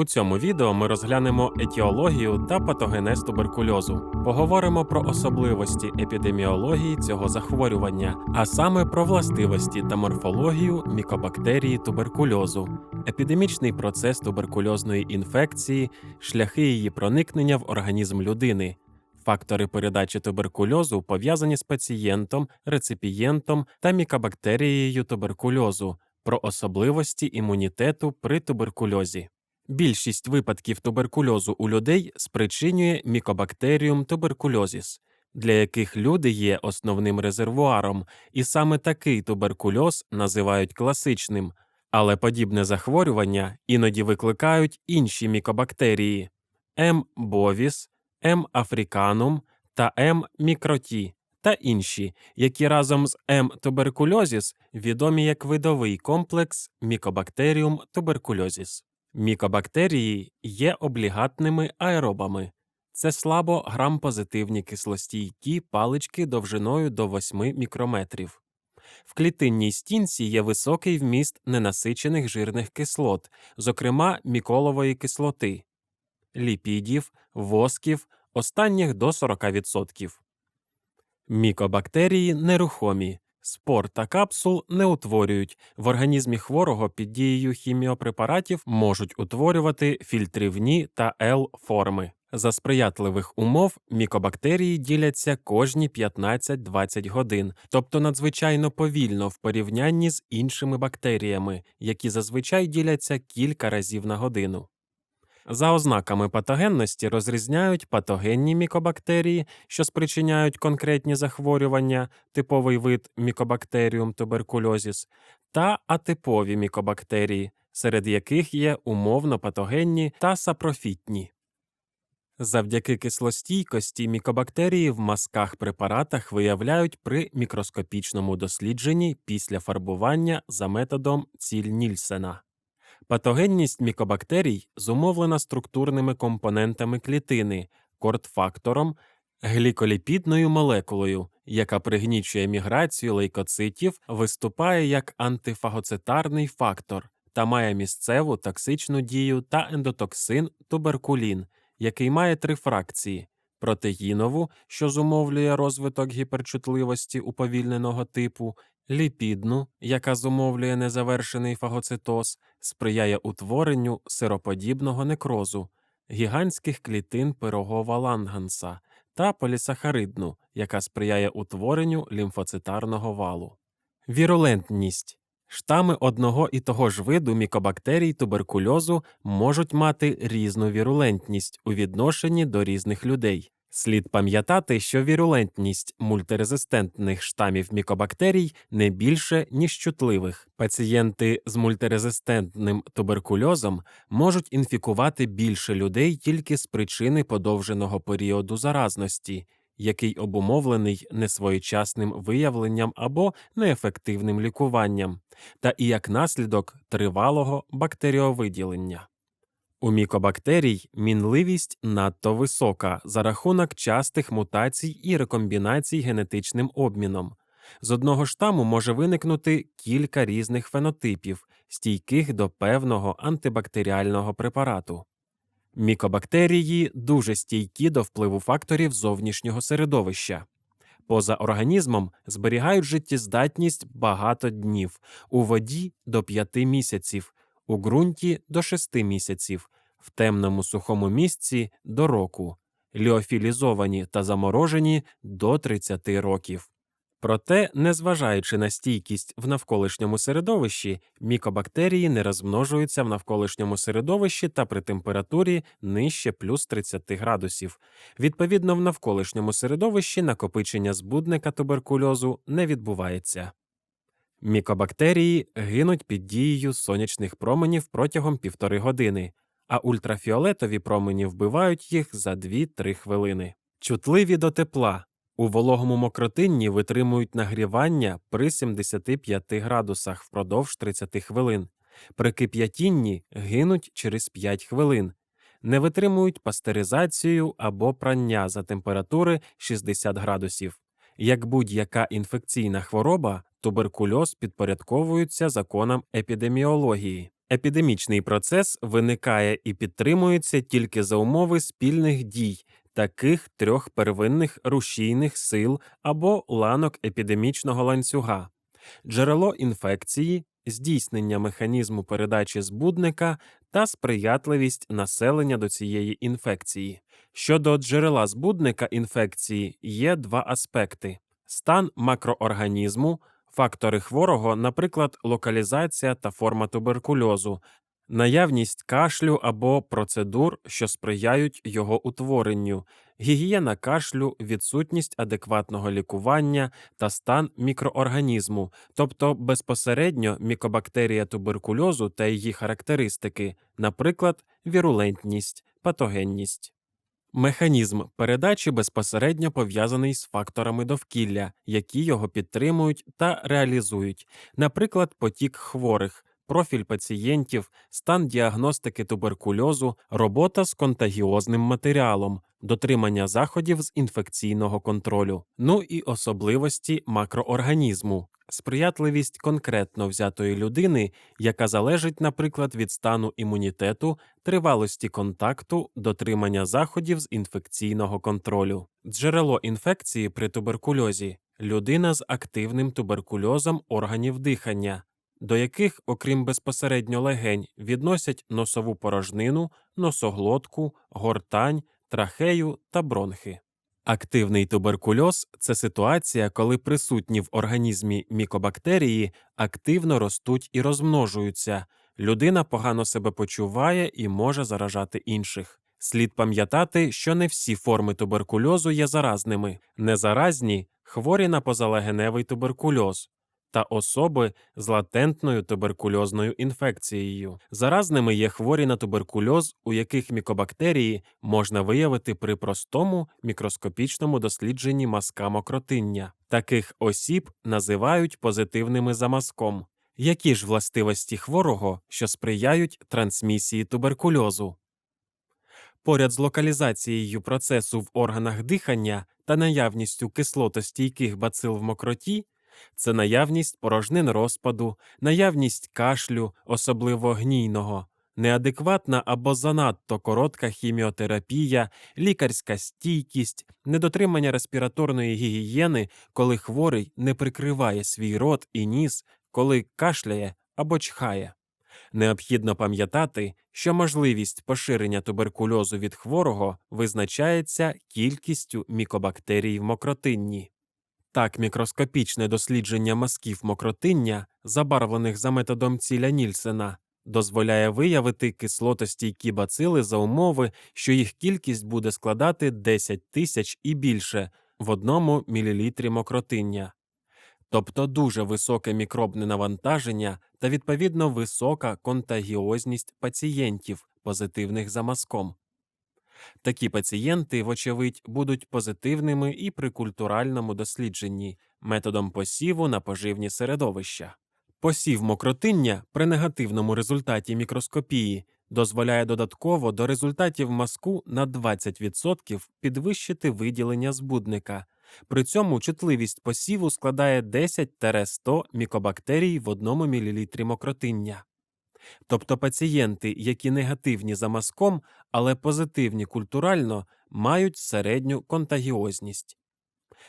У цьому відео ми розглянемо етіологію та патогенез туберкульозу. Поговоримо про особливості епідеміології цього захворювання, а саме про властивості та морфологію мікобактерії туберкульозу, епідемічний процес туберкульозної інфекції, шляхи її проникнення в організм людини. Фактори передачі туберкульозу пов'язані з пацієнтом, реципієнтом та мікобактерією туберкульозу, про особливості імунітету при туберкульозі. Більшість випадків туберкульозу у людей спричинює мікобактеріум туберкульозіс, для яких люди є основним резервуаром, і саме такий туберкульоз називають класичним, але подібне захворювання іноді викликають інші мікобактерії М. bovis, М. africanum та М. microti та інші, які разом з М. tuberculosis відомі як видовий комплекс Mycobacterium tuberculosis. Мікобактерії є облігатними аеробами. Це слабо грампозитивні кислостійкі палички довжиною до 8 мікрометрів. В клітинній стінці є високий вміст ненасичених жирних кислот, зокрема міколової кислоти, ліпідів, восків, останніх до 40%. Мікобактерії нерухомі. Спор та капсул не утворюють. В організмі хворого під дією хіміопрепаратів можуть утворювати фільтрівні та Л-форми. За сприятливих умов мікобактерії діляться кожні 15-20 годин, тобто надзвичайно повільно в порівнянні з іншими бактеріями, які зазвичай діляться кілька разів на годину. За ознаками патогенності розрізняють патогенні мікобактерії, що спричиняють конкретні захворювання, типовий вид мікобактеріум туберкульозіс, та атипові мікобактерії, серед яких є умовно патогенні та сапрофітні. Завдяки кислостійкості мікобактерії в мазках препаратах виявляють при мікроскопічному дослідженні після фарбування за методом Ціль-Нільсена. Патогенність мікобактерій зумовлена структурними компонентами клітини, кортфактором, гліколіпідною молекулою, яка пригнічує міграцію лейкоцитів, виступає як антифагоцитарний фактор та має місцеву токсичну дію та ендотоксин туберкулін, який має три фракції. Протеїнову, що зумовлює розвиток гіперчутливості уповільненого типу, ліпідну, яка зумовлює незавершений фагоцитоз, сприяє утворенню сироподібного некрозу, гігантських клітин пирогова ланганса та полісахаридну, яка сприяє утворенню лімфоцитарного валу. Вірулентність Штами одного і того ж виду мікобактерій туберкульозу можуть мати різну вірулентність у відношенні до різних людей. Слід пам'ятати, що вірулентність мультирезистентних штамів мікобактерій не більше, ніж чутливих. Пацієнти з мультирезистентним туберкульозом можуть інфікувати більше людей тільки з причини подовженого періоду заразності, який обумовлений несвоєчасним виявленням або неефективним лікуванням, та і як наслідок тривалого бактеріовиділення. У мікобактерій мінливість надто висока за рахунок частих мутацій і рекомбінацій генетичним обміном. З одного штаму може виникнути кілька різних фенотипів, стійких до певного антибактеріального препарату. Мікобактерії дуже стійкі до впливу факторів зовнішнього середовища. Поза організмом зберігають життєздатність багато днів, у воді до 5 місяців, у ґрунті до 6 місяців, в темному сухому місці до року, ліофілізовані та заморожені до 30 років. Проте, незважаючи на стійкість в навколишньому середовищі, мікобактерії не розмножуються в навколишньому середовищі та при температурі нижче плюс 30 градусів. Відповідно, в навколишньому середовищі накопичення збудника туберкульозу не відбувається. Мікобактерії гинуть під дією сонячних променів протягом півтори години, а ультрафіолетові промені вбивають їх за 2-3 хвилини. Чутливі до тепла. У вологому мокротинні витримують нагрівання при 75 градусах впродовж 30 хвилин. При кип'ятінні гинуть через 5 хвилин. Не витримують пастеризацію або прання за температури 60 градусів. Як будь-яка інфекційна хвороба, туберкульоз підпорядковується законам епідеміології. Епідемічний процес виникає і підтримується тільки за умови спільних дій таких трьох первинних рушійних сил або ланок епідемічного ланцюга, джерело інфекції, здійснення механізму передачі збудника та сприятливість населення до цієї інфекції. Щодо джерела збудника інфекції є два аспекти: стан макроорганізму, фактори хворого, наприклад, локалізація та форма туберкульозу, наявність кашлю або процедур, що сприяють його утворенню, гігієна кашлю, відсутність адекватного лікування та стан мікроорганізму, тобто безпосередньо мікобактерія туберкульозу та її характеристики, наприклад, вірулентність, патогенність. Механізм передачі безпосередньо пов'язаний з факторами довкілля, які його підтримують та реалізують, наприклад, потік хворих, профіль пацієнтів, стан діагностики туберкульозу, робота з контагіозним матеріалом, дотримання заходів з інфекційного контролю, ну і особливості макроорганізму, сприятливість конкретно взятої людини, яка залежить, наприклад, від стану імунітету, тривалості контакту, дотримання заходів з інфекційного контролю, джерело інфекції при туберкульозі. Людина з активним туберкульозом органів дихання, до яких, окрім безпосередньо легень, відносять носову порожнину, носоглотку, гортань, трахею та бронхи. Активний туберкульоз це ситуація, коли присутні в організмі мікобактерії активно ростуть і розмножуються, людина погано себе почуває і може заражати інших. Слід пам'ятати, що не всі форми туберкульозу є заразними, незаразні хворі на позалегеневий туберкульоз, та особи з латентною туберкульозною інфекцією. Заразними є хворі на туберкульоз, у яких мікобактерії можна виявити при простому мікроскопічному дослідженні мазка мокротиння. Таких осіб називають позитивними за мазком. Які ж властивості хворого, що сприяють трансмісії туберкульозу? Поряд з локалізацією процесу в органах дихання та наявністю кислотостійких бацил в мокроті, це наявність порожнин розпаду, наявність кашлю, особливо гнійного, неадекватна або занадто коротка хіміотерапія, лікарська стійкість, недотримання респіраторної гігієни, коли хворий не прикриває свій рот і ніс, коли кашляє або чхає. Необхідно пам'ятати, що можливість поширення туберкульозу від хворого визначається кількістю мікобактерій в мокротинні. Так, мікроскопічне дослідження мазків мокротиння, забарвлених за методом ціля Нільсена, дозволяє виявити кислотостійкі бацили за умови, що їх кількість буде складати 10 тисяч і більше в одному мілілітрі мокротиння, тобто дуже високе мікробне навантаження та відповідно висока контагіозність пацієнтів, позитивних за мазком. Такі пацієнти, вочевидь, будуть позитивними і при культуральному дослідженні методом посіву на поживні середовища. Посів мокротиння при негативному результаті мікроскопії дозволяє додатково до результатів мазку на 20% підвищити виділення збудника. При цьому чутливість посіву складає 10-100 мікобактерій в 1 мл мокротиння. Тобто пацієнти, які негативні за мазком, але позитивні культурально, мають середню контагіозність.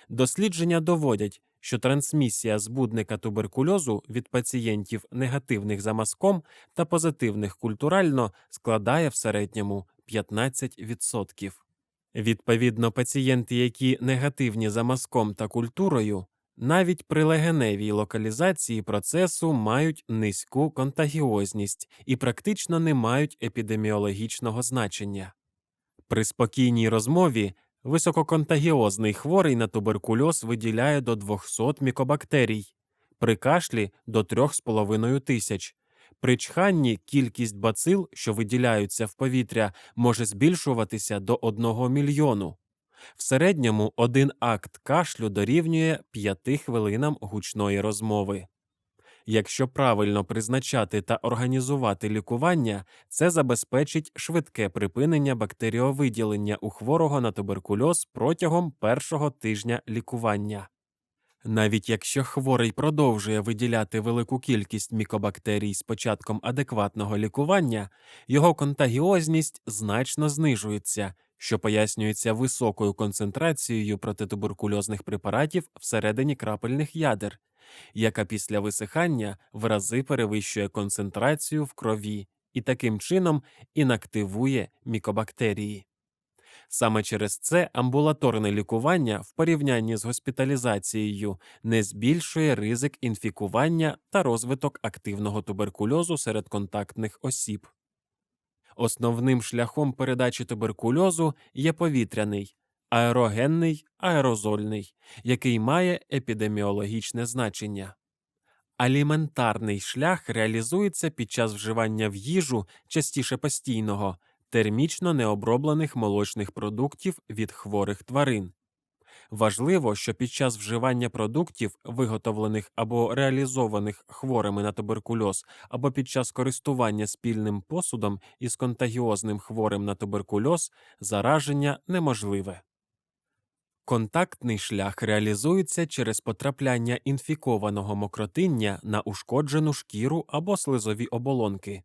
Дослідження доводять, що трансмісія збудника туберкульозу від пацієнтів негативних за мазком та позитивних культурально складає в середньому 15%. Відповідно, пацієнти, які негативні за мазком та культурою, навіть при легеневій локалізації процесу мають низьку контагіозність і практично не мають епідеміологічного значення. При спокійній розмові висококонтагіозний хворий на туберкульоз виділяє до 200 мікобактерій, при кашлі до 3,5 тисяч. При чханні кількість бацил, що виділяються в повітря, може збільшуватися до 1 мільйону. В середньому один акт кашлю дорівнює 5 хвилинам гучної розмови. Якщо правильно призначати та організувати лікування, це забезпечить швидке припинення бактеріовиділення у хворого на туберкульоз протягом першого тижня лікування. Навіть якщо хворий продовжує виділяти велику кількість мікобактерій з початком адекватного лікування, його контагіозність значно знижується, що пояснюється високою концентрацією протитуберкульозних препаратів всередині крапельних ядер, яка після висихання в рази перевищує концентрацію в крові і таким чином інактивує мікобактерії. Саме через це амбулаторне лікування в порівнянні з госпіталізацією не збільшує ризик інфікування та розвиток активного туберкульозу серед контактних осіб. Основним шляхом передачі туберкульозу є повітряний, аерогенний, аерозольний, який має епідеміологічне значення. Аліментарний шлях реалізується під час вживання в їжу частіше постійного термічно необроблених молочних продуктів від хворих тварин. Важливо, що під час вживання продуктів, виготовлених або реалізованих хворими на туберкульоз, або під час користування спільним посудом із контагіозним хворим на туберкульоз, зараження неможливе. Контактний шлях реалізується через потрапляння інфікованого мокротиння на ушкоджену шкіру або слизові оболонки.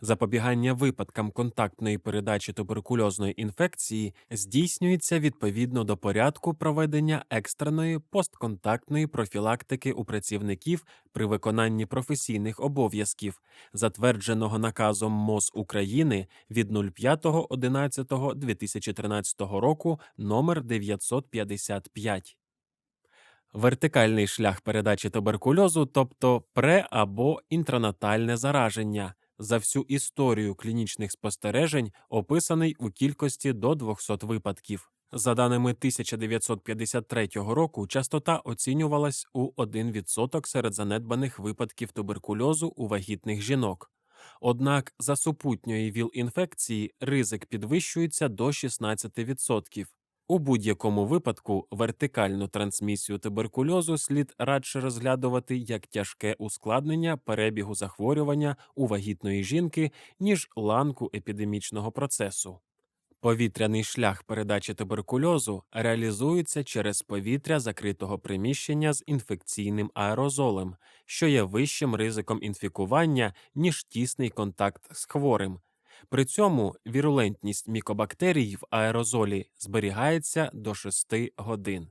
Запобігання випадкам контактної передачі туберкульозної інфекції здійснюється відповідно до порядку проведення екстреної постконтактної профілактики у працівників при виконанні професійних обов'язків, затвердженого наказом МОЗ України від 05.11.2013 року номер 955. Вертикальний шлях передачі туберкульозу, тобто пре або інтранатальне зараження за всю історію клінічних спостережень описаний у кількості до 200 випадків. За даними 1953 року, частота оцінювалась у 1% серед занедбаних випадків туберкульозу у вагітних жінок. Однак за супутньої ВІЛ-інфекції ризик підвищується до 16%. У будь-якому випадку вертикальну трансмісію туберкульозу слід радше розглядувати як тяжке ускладнення перебігу захворювання у вагітної жінки, ніж ланку епідемічного процесу. Повітряний шлях передачі туберкульозу реалізується через повітря закритого приміщення з інфекційним аерозолем, що є вищим ризиком інфікування, ніж тісний контакт з хворим. При цьому вірулентність мікобактерій в аерозолі зберігається до 6 годин.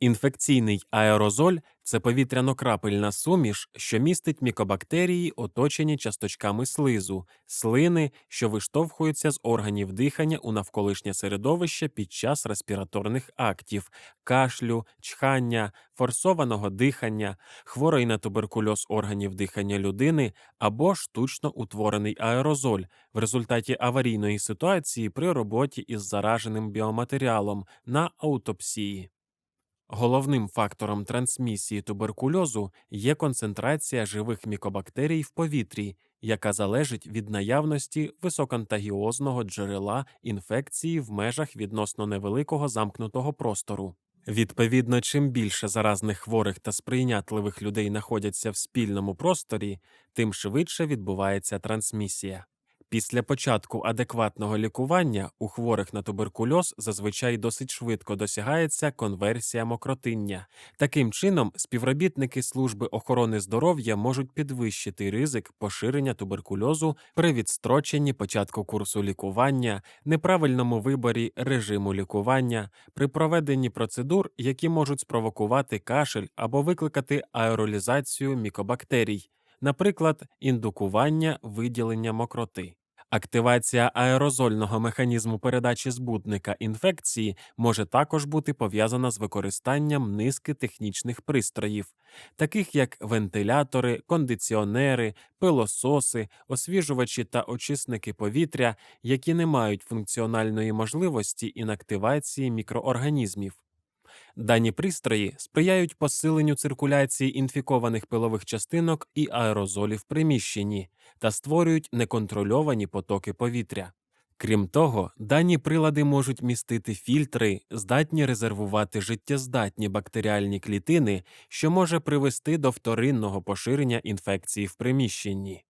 Інфекційний аерозоль це повітряно-крапельна суміш, що містить мікобактерії, оточені часточками слизу, слини, що виштовхуються з органів дихання у навколишнє середовище під час респіраторних актів, кашлю, чхання, форсованого дихання, хворої на туберкульоз органів дихання людини або штучно утворений аерозоль в результаті аварійної ситуації при роботі із зараженим біоматеріалом на аутопсії. Головним фактором трансмісії туберкульозу є концентрація живих мікобактерій в повітрі, яка залежить від наявності високонтагіозного джерела інфекції в межах відносно невеликого замкнутого простору. Відповідно, чим більше заразних хворих та сприйнятливих людей знаходяться в спільному просторі, тим швидше відбувається трансмісія. Після початку адекватного лікування у хворих на туберкульоз зазвичай досить швидко досягається конверсія мокротиння. Таким чином, співробітники служби охорони здоров'я можуть підвищити ризик поширення туберкульозу при відстроченні початку курсу лікування, неправильному виборі режиму лікування, при проведенні процедур, які можуть спровокувати кашель або викликати аеролізацію мікобактерій. Наприклад, індукування виділення мокроти. Активація аерозольного механізму передачі збудника інфекції може також бути пов'язана з використанням низки технічних пристроїв, таких як вентилятори, кондиціонери, пилососи, освіжувачі та очисники повітря, які не мають функціональної можливості інактивації мікроорганізмів. Дані пристрої сприяють посиленню циркуляції інфікованих пилових частинок і аерозолів в приміщенні та створюють неконтрольовані потоки повітря. Крім того, дані прилади можуть містити фільтри, здатні резервувати життєздатні бактеріальні клітини, що може привести до вторинного поширення інфекції в приміщенні.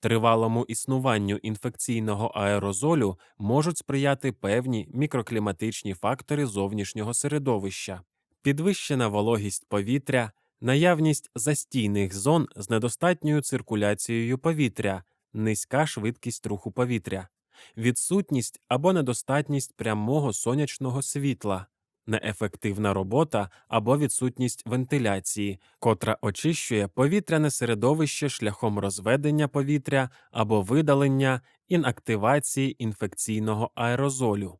Тривалому існуванню інфекційного аерозолю можуть сприяти певні мікрокліматичні фактори зовнішнього середовища. підвищена вологість повітря, наявність застійних зон з недостатньою циркуляцією повітря, низька швидкість руху повітря, відсутність або недостатність прямого сонячного світла, неефективна робота або відсутність вентиляції, котра очищує повітряне середовище шляхом розведення повітря або видалення інактивації інфекційного аерозолю.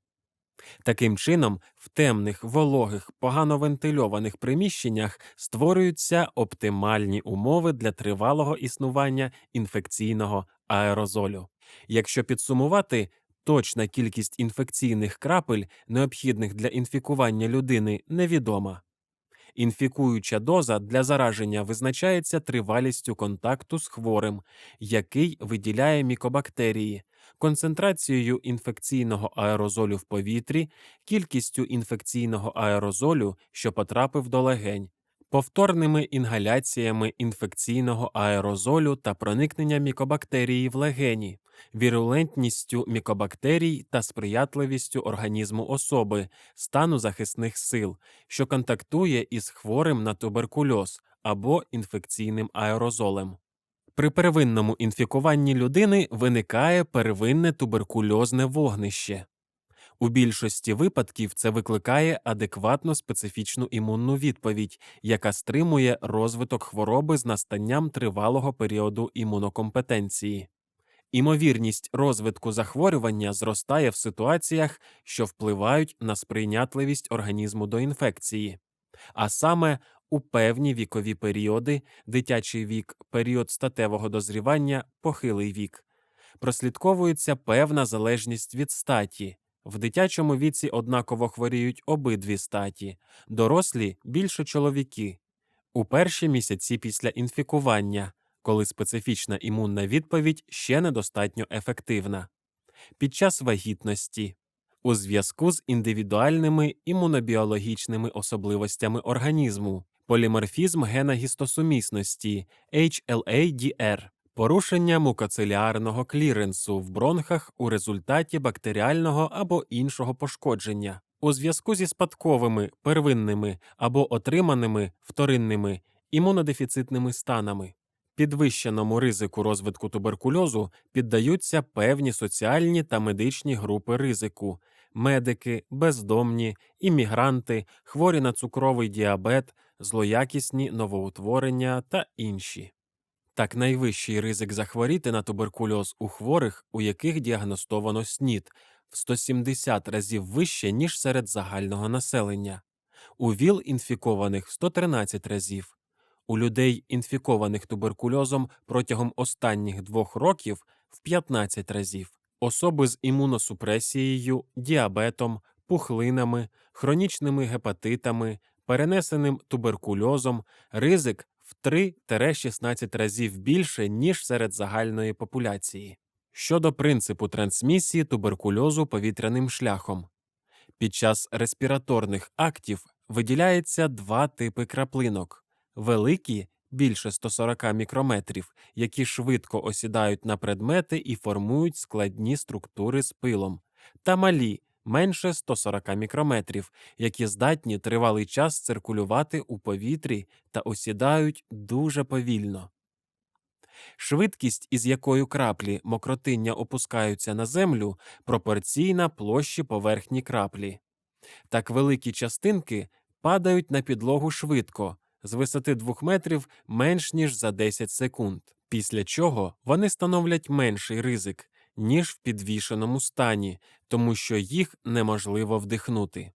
Таким чином, в темних, вологих, погано вентильованих приміщеннях створюються оптимальні умови для тривалого існування інфекційного аерозолю. Якщо підсумувати, точна кількість інфекційних крапель, необхідних для інфікування людини, невідома. Інфікуюча доза для зараження визначається тривалістю контакту з хворим, який виділяє мікобактерії, концентрацією інфекційного аерозолю в повітрі, кількістю інфекційного аерозолю, що потрапив до легень, повторними інгаляціями інфекційного аерозолю та проникнення мікобактерії в легені, вірулентністю мікобактерій та сприятливістю організму особи, стану захисних сил, що контактує із хворим на туберкульоз або інфекційним аерозолем. При первинному інфікуванні людини виникає первинне туберкульозне вогнище. У більшості випадків це викликає адекватну специфічну імунну відповідь, яка стримує розвиток хвороби з настанням тривалого періоду імунокомпетенції. Імовірність розвитку захворювання зростає в ситуаціях, що впливають на сприйнятливість організму до інфекції, а саме у певні вікові періоди, дитячий вік, період статевого дозрівання, похилий вік, прослідковується певна залежність від статі. В дитячому віці однаково хворіють обидві статі, дорослі більше чоловіки. У перші місяці після інфікування, коли специфічна імунна відповідь ще недостатньо ефективна, під час вагітності, у зв'язку з індивідуальними імунобіологічними особливостями організму, поліморфізм гена гістосумісності HLA-DR, порушення мукоцеліарного кліренсу в бронхах у результаті бактеріального або іншого пошкодження, у зв'язку зі спадковими первинними або отриманими вторинними імунодефіцитними станами. Підвищеному ризику розвитку туберкульозу піддаються певні соціальні та медичні групи ризику медики, бездомні, іммігранти, хворі на цукровий діабет, злоякісні новоутворення та інші. Так найвищий ризик захворіти на туберкульоз у хворих, у яких діагностовано СНІД, в 170 разів вище, ніж серед загального населення, у ВІЛ інфікованих в 113 разів, у людей, інфікованих туберкульозом протягом останніх двох років в 15 разів, особи з імуносупресією, діабетом, пухлинами, хронічними гепатитами, перенесеним туберкульозом, ризик в 3-16 разів більше, ніж серед загальної популяції. Щодо принципу трансмісії туберкульозу повітряним шляхом. Під час респіраторних актів виділяється два типи краплинок великі більше 140 мікрометрів, які швидко осідають на предмети і формують складні структури з пилом, та малі менше 140 мікрометрів, які здатні тривалий час циркулювати у повітрі та осідають дуже повільно. Швидкість, із якою краплі мокротиння опускаються на землю, пропорційна площі поверхні краплі. Так великі частинки падають на підлогу швидко, з висоти 2 метрів менш ніж за 10 секунд, після чого вони становлять менший ризик, ніж в підвішеному стані, тому що їх неможливо вдихнути.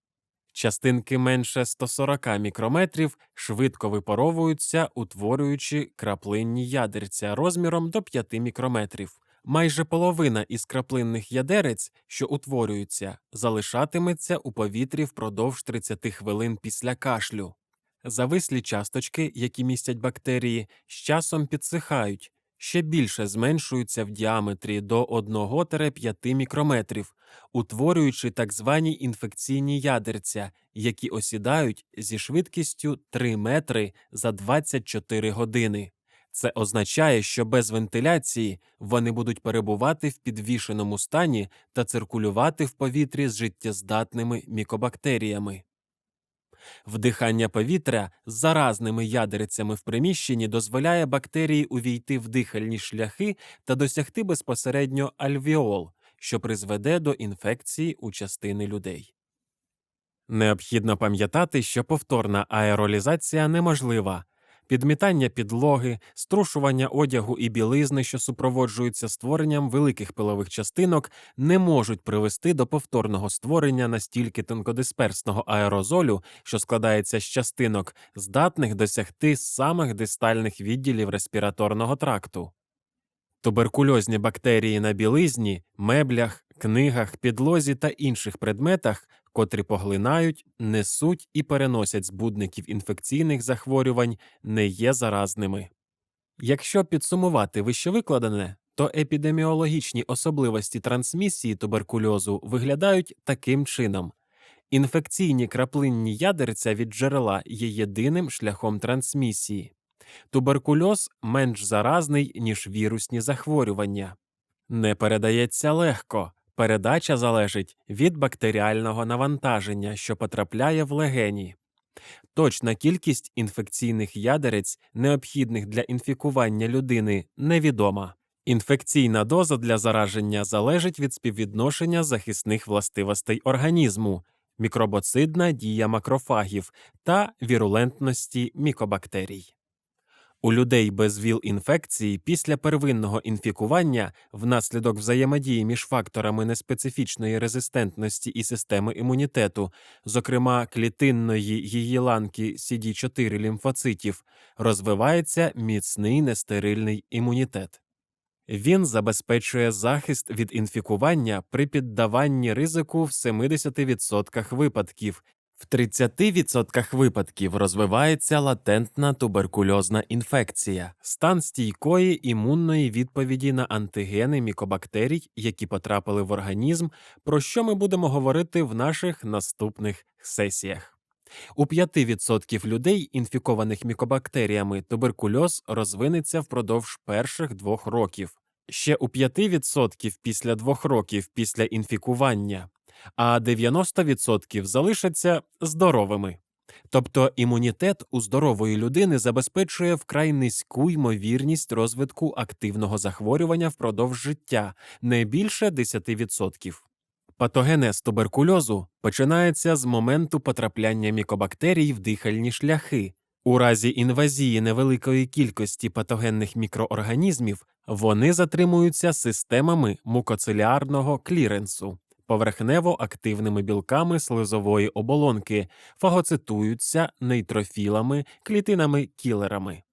Частинки менше 140 мікрометрів швидко випаровуються, утворюючи краплинні ядерця розміром до 5 мікрометрів. Майже половина із краплинних ядерець, що утворюються, залишатиметься у повітрі впродовж 30 хвилин після кашлю. Завислі часточки, які містять бактерії, з часом підсихають, ще більше зменшуються в діаметрі до 1-5 мікрометрів, утворюючи так звані інфекційні ядерця, які осідають зі швидкістю 3 метри за 24 години. Це означає, що без вентиляції вони будуть перебувати в підвішеному стані та циркулювати в повітрі з життєздатними мікобактеріями. Вдихання повітря з заразними ядерцями в приміщенні дозволяє бактерії увійти в дихальні шляхи та досягти безпосередньо альвіол, що призведе до інфекції у частини людей. Необхідно пам'ятати, що повторна аеролізація неможлива. Підмітання підлоги, струшування одягу і білизни, що супроводжуються створенням великих пилових частинок, не можуть привести до повторного створення настільки тонкодисперсного аерозолю, що складається з частинок, здатних досягти самих дистальних відділів респіраторного тракту. Туберкульозні бактерії на білизні, меблях, книгах, підлозі та інших предметах, котрі поглинають, несуть і переносять збудників інфекційних захворювань, не є заразними. Якщо підсумувати вищевикладене, то епідеміологічні особливості трансмісії туберкульозу виглядають таким чином. Інфекційні краплинні ядерця від джерела є єдиним шляхом трансмісії. Туберкульоз менш заразний, ніж вірусні захворювання. Не передається легко. Передача залежить від бактеріального навантаження, що потрапляє в легені. Точна кількість інфекційних ядерець, необхідних для інфікування людини, невідома. Інфекційна доза для зараження залежить від співвідношення захисних властивостей організму, мікробоцидна дія макрофагів та вірулентності мікобактерій. У людей без ВІЛ-інфекції після первинного інфікування внаслідок взаємодії між факторами неспецифічної резистентності і системи імунітету, зокрема клітинної її ланки CD4 лімфоцитів, розвивається міцний нестерильний імунітет. Він забезпечує захист від інфікування при піддаванні ризику в 70% випадків в 30% випадків розвивається латентна туберкульозна інфекція, стан стійкої імунної відповіді на антигени мікобактерій, які потрапили в організм, про що ми будемо говорити в наших наступних сесіях. У 5% людей, інфікованих мікобактеріями, туберкульоз розвинеться впродовж перших двох років. Ще у 5% після двох років після інфікування а 90% залишаться здоровими. Тобто імунітет у здорової людини забезпечує вкрай низьку ймовірність розвитку активного захворювання впродовж життя не більше 10%. Патогенез туберкульозу починається з моменту потрапляння мікобактерій в дихальні шляхи. У разі інвазії невеликої кількості патогенних мікроорганізмів вони затримуються системами мукоциліарного кліренсу поверхнево активними білками слизової оболонки, фагоцитуються нейтрофілами, клітинами кілерами.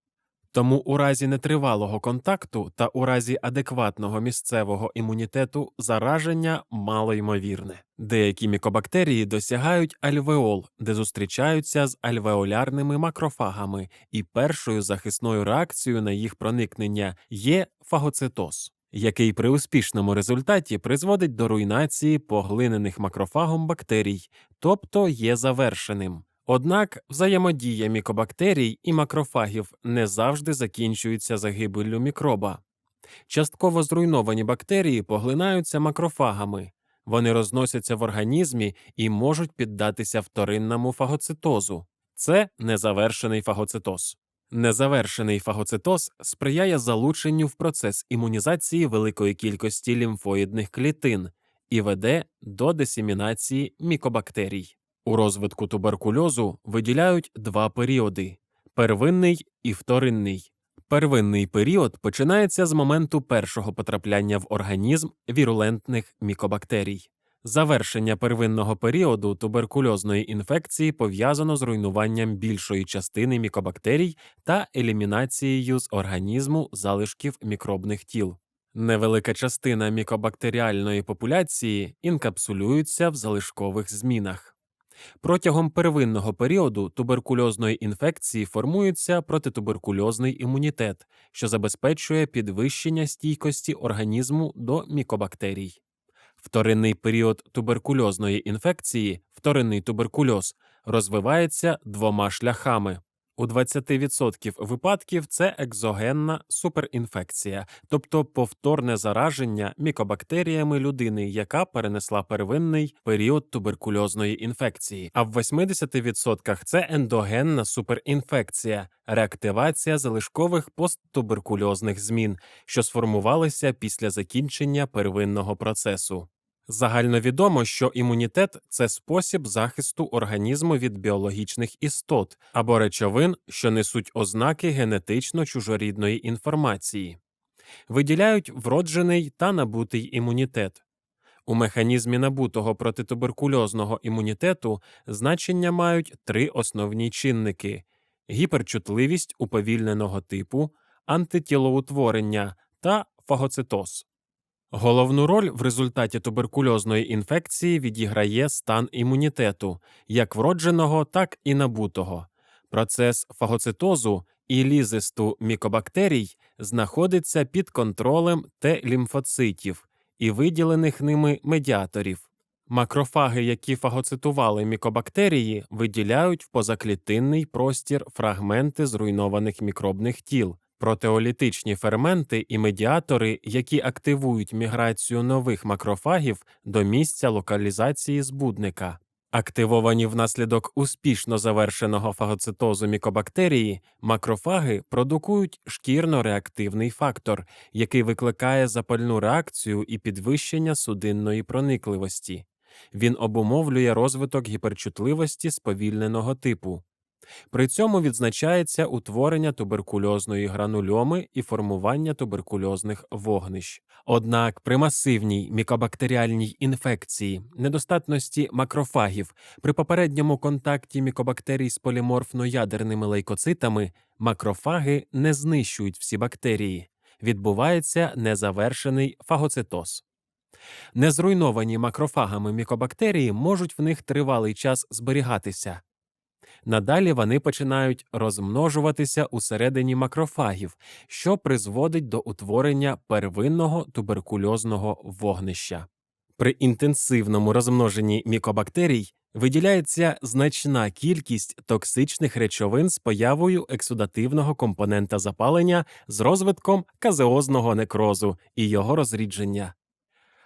Тому у разі нетривалого контакту та у разі адекватного місцевого імунітету зараження малоймовірне. Деякі мікобактерії досягають альвеол, де зустрічаються з альвеолярними макрофагами, і першою захисною реакцією на їх проникнення є фагоцитоз який при успішному результаті призводить до руйнації поглинених макрофагом бактерій, тобто є завершеним. Однак взаємодія мікобактерій і макрофагів не завжди закінчується загибеллю мікроба. Частково зруйновані бактерії поглинаються макрофагами, вони розносяться в організмі і можуть піддатися вторинному фагоцитозу. Це незавершений фагоцитоз. Незавершений фагоцитоз сприяє залученню в процес імунізації великої кількості лімфоїдних клітин і веде до десімінації мікобактерій. У розвитку туберкульозу виділяють два періоди первинний і вторинний. Первинний період починається з моменту першого потрапляння в організм вірулентних мікобактерій. Завершення первинного періоду туберкульозної інфекції пов'язано з руйнуванням більшої частини мікобактерій та елімінацією з організму залишків мікробних тіл. Невелика частина мікобактеріальної популяції інкапсулюється в залишкових змінах. Протягом первинного періоду туберкульозної інфекції формується протитуберкульозний імунітет, що забезпечує підвищення стійкості організму до мікобактерій. Вторинний період туберкульозної інфекції, вторинний туберкульоз, розвивається двома шляхами. У 20% випадків це екзогенна суперінфекція, тобто повторне зараження мікобактеріями людини, яка перенесла первинний період туберкульозної інфекції. А в 80% це ендогенна суперінфекція, реактивація залишкових посттуберкульозних змін, що сформувалися після закінчення первинного процесу. Загальновідомо, що імунітет це спосіб захисту організму від біологічних істот або речовин, що несуть ознаки генетично чужорідної інформації, виділяють вроджений та набутий імунітет. У механізмі набутого протитуберкульозного імунітету значення мають три основні чинники: гіперчутливість уповільненого типу, антитілоутворення та фагоцитоз. Головну роль в результаті туберкульозної інфекції відіграє стан імунітету, як вродженого, так і набутого. Процес фагоцитозу і лізисту мікобактерій знаходиться під контролем Т-лімфоцитів і виділених ними медіаторів. Макрофаги, які фагоцитували мікобактерії, виділяють в позаклітинний простір фрагменти зруйнованих мікробних тіл. Протеолітичні ферменти і медіатори, які активують міграцію нових макрофагів до місця локалізації збудника. Активовані внаслідок успішно завершеного фагоцитозу мікобактерії, макрофаги продукують шкірно-реактивний фактор, який викликає запальну реакцію і підвищення судинної проникливості. Він обумовлює розвиток гіперчутливості сповільненого типу. При цьому відзначається утворення туберкульозної гранульоми і формування туберкульозних вогнищ. Однак при масивній мікобактеріальній інфекції, недостатності макрофагів, при попередньому контакті мікобактерій з поліморфно-ядерними лейкоцитами макрофаги не знищують всі бактерії, відбувається незавершений фагоцитоз. Незруйновані макрофагами мікобактерії можуть в них тривалий час зберігатися. Надалі вони починають розмножуватися усередині макрофагів, що призводить до утворення первинного туберкульозного вогнища. При інтенсивному розмноженні мікобактерій виділяється значна кількість токсичних речовин з появою ексудативного компонента запалення з розвитком казеозного некрозу і його розрідження.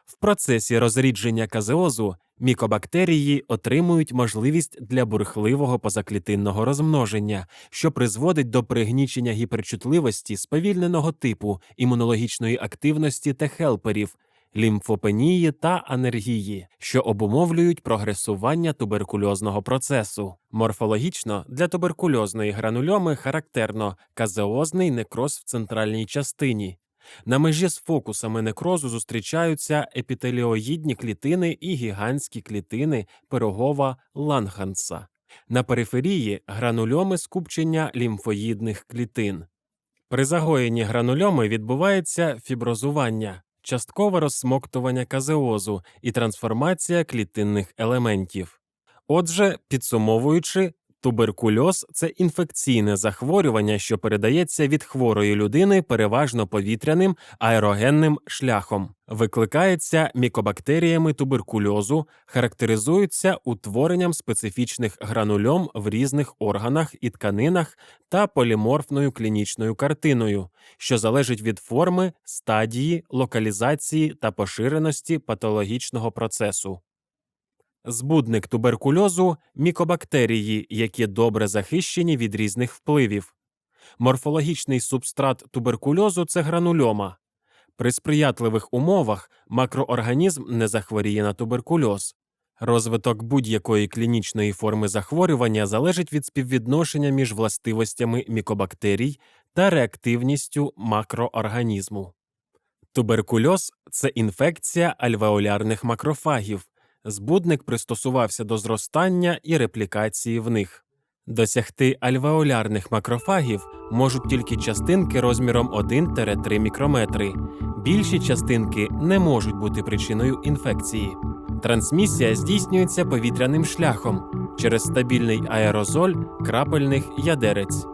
В процесі розрідження казеозу мікобактерії отримують можливість для бурхливого позаклітинного розмноження, що призводить до пригнічення гіперчутливості сповільненого типу імунологічної активності та хелперів, лімфопенії та анергії, що обумовлюють прогресування туберкульозного процесу. Морфологічно для туберкульозної гранульоми характерно казеозний некроз в центральній частині. На межі з фокусами некрозу зустрічаються епітеліоїдні клітини і гігантські клітини пирогова ланханса. На периферії гранульоми скупчення лімфоїдних клітин. При загоєнні гранульоми відбувається фіброзування, часткове розсмоктування казеозу і трансформація клітинних елементів. Отже, підсумовуючи, Туберкульоз це інфекційне захворювання, що передається від хворої людини переважно повітряним аерогенним шляхом, викликається мікобактеріями туберкульозу, характеризується утворенням специфічних гранульом в різних органах і тканинах та поліморфною клінічною картиною, що залежить від форми, стадії, локалізації та поширеності патологічного процесу. Збудник туберкульозу мікобактерії, які добре захищені від різних впливів. Морфологічний субстрат туберкульозу це гранульома. При сприятливих умовах макроорганізм не захворіє на туберкульоз. Розвиток будь-якої клінічної форми захворювання залежить від співвідношення між властивостями мікобактерій та реактивністю макроорганізму. Туберкульоз це інфекція альвеолярних макрофагів збудник пристосувався до зростання і реплікації в них. Досягти альвеолярних макрофагів можуть тільки частинки розміром 1-3 мікрометри. Більші частинки не можуть бути причиною інфекції. Трансмісія здійснюється повітряним шляхом через стабільний аерозоль крапельних ядерець.